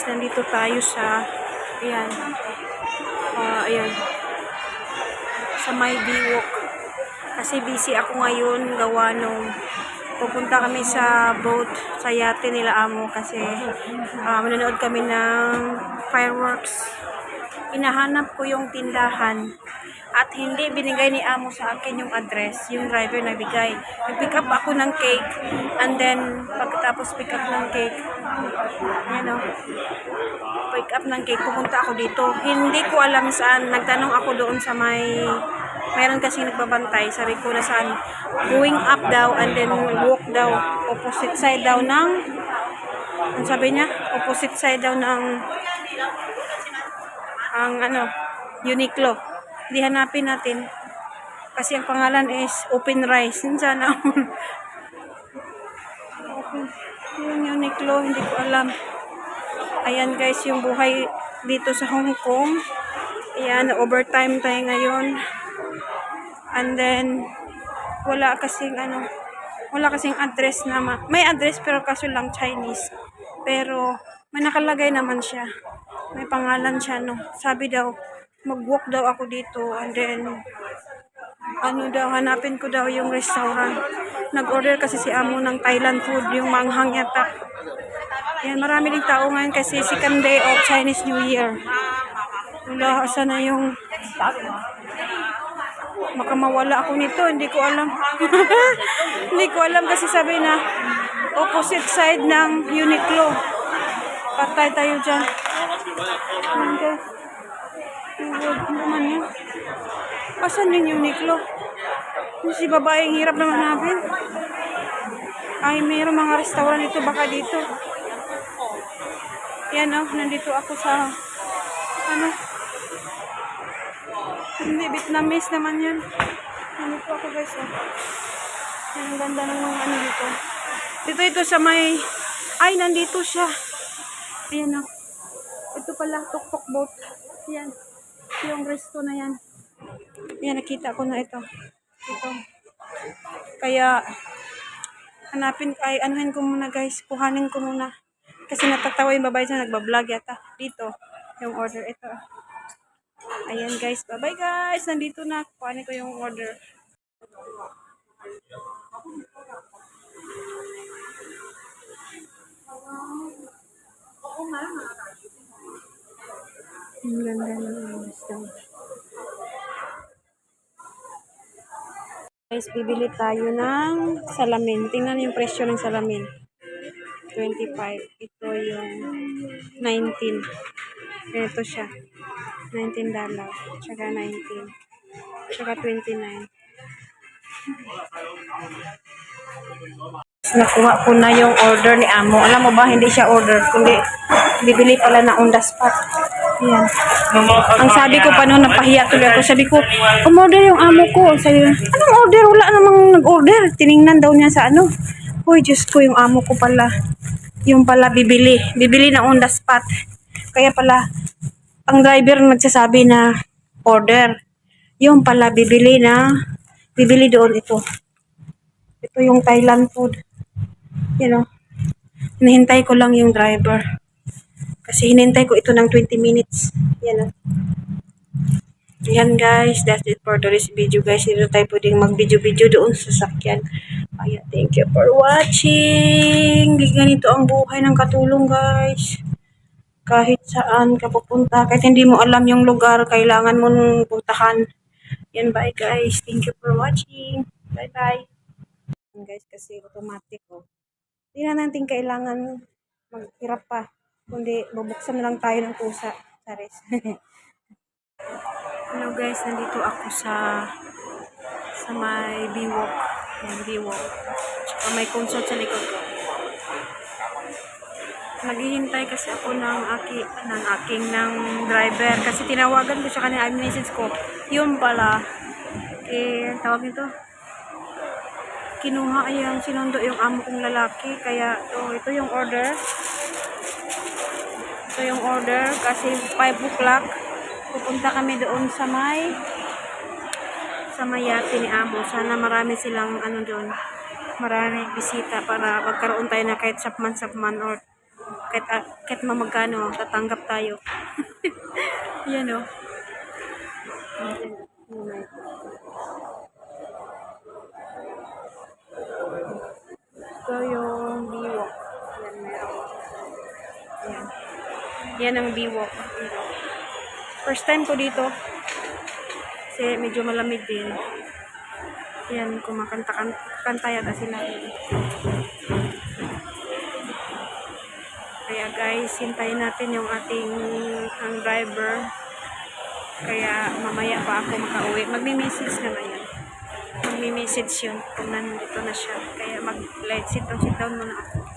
guys, nandito tayo sa, ayan, ah ayan, sa may Biwok. Kasi busy ako ngayon, gawa nung pupunta kami sa boat, sa yate nila amo kasi ah, manonood kami ng fireworks. Inahanap ko yung tindahan at hindi binigay ni amo sa akin yung address, yung driver nagbigay. Nag-pick up ako ng cake and then pagkatapos pick up ng cake, yan o, pick up ng cake, pupunta ako dito. Hindi ko alam saan, nagtanong ako doon sa may, mayroon kasi nagbabantay, sabi ko na saan, going up daw and then walk daw, opposite side daw ng, ang sabi niya, opposite side daw ng, ang ano, Uniqlo. Hindi hanapin natin. Kasi ang pangalan is Open Rice. Yun sana. Yung Uniqlo, hindi ko alam. Ayan guys, yung buhay dito sa Hong Kong. Ayan, overtime tayo ngayon. And then, wala kasing ano, wala kasing address na ma- may address pero kaso lang Chinese. Pero, may nakalagay naman siya. May pangalan siya, no. Sabi daw, mag-walk daw ako dito and then ano daw, hanapin ko daw yung restaurant. Nag-order kasi si Amo ng Thailand food, yung manghang yata. Yan, marami din tao ngayon kasi second day of Chinese New Year. Wala, asa na yung... Baka mawala ako nito, hindi ko alam. hindi ko alam kasi sabi na opposite side ng Uniqlo. Patay tayo dyan. Ayan, guys. Huwag naman yan. Asan yung Uniqlo? Yung si babaeng hirap naman hanapin. Ay, mayroong mga restaurant dito, baka dito. Yan oh, nandito ako sa, ano, hindi, Vietnamese naman yan. Nandito ako guys, oh. Yan, ang ganda ng mga ano dito. Dito ito sa may, ay, nandito siya. Ayan oh. Ito pala, tuktok boat. Yan. Yung resto na yan. Yan, nakita ko na ito. Ito. Kaya, hanapin, ay, anuhin ko muna guys. Kuhanin ko muna. Kasi natatawa yung babae na nagbablog yata. Dito, yung order. Ito. Ayan guys. Bye-bye guys. Nandito na. Kuhanin ko yung order. Ang ganda ng resto. Guys, bibili tayo ng salamin. Tingnan yung presyo ng salamin. 25. Ito yung 19. Ito siya. 19 dollars. Tsaka 19. Tsaka 29. Nakuha ko na yung order ni Amo. Alam mo ba, hindi siya order, kundi bibili pala na on the spot. Yan. Ang sabi ko pa noon, napahiya tuloy ako. Sabi ko, umorder yung amo ko. Sabi ko, anong order? Wala namang nag-order. Tiningnan daw niya sa ano. Uy, Diyos ko, yung amo ko pala. Yung pala bibili. Bibili na on the spot. Kaya pala, ang driver nagsasabi na order. Yung pala bibili na, bibili doon ito. Ito yung Thailand food. You know, hinihintay ko lang yung driver. Kasi hinintay ko ito ng 20 minutes. Yan o. Yan guys, that's it for today's video guys. Dito tayo pwedeng mag-video-video doon sa sakyan. Kaya thank you for watching. Ganito ang buhay ng katulong guys. Kahit saan ka pupunta, kahit hindi mo alam yung lugar, kailangan mo nung puntahan. Yan bye guys. Thank you for watching. Bye bye. Guys, kasi automatic oh. Hindi na natin kailangan maghirap pa. Kundi bubuksan na lang tayo ng pusa. Saris. Hello guys, nandito ako sa sa may Biwok. Yan, Biwok. Tsaka may consult sa likod ko. Naghihintay kasi ako ng, aki, ng aking ng driver. Kasi tinawagan ko siya kanina, ay message ko. Yung pala, eh, tawag nito, kinuha yung sinundo yung amo kong lalaki. Kaya, oh, ito yung order. Ito yung order kasi 5 o'clock pupunta kami doon sa may sa may yate ni amo. Sana marami silang ano doon. Marami bisita para magkaroon tayo na kahit sapman-sapman or Kahit, ah, kahit mamagkano, tatanggap tayo. Yan o. Ito yung biwok. Yan, meron. Yan. Yan ang biwok. First time ko dito. Kasi medyo malamig din. Yan, kumakanta kan kanta yata sila. Kaya guys, hintayin natin yung ating ang driver. Kaya mamaya pa ako makauwi. Magme-message na ngayon. Magme-message yun kung nandito na siya. Kaya mag-light sit down, sit down muna ako.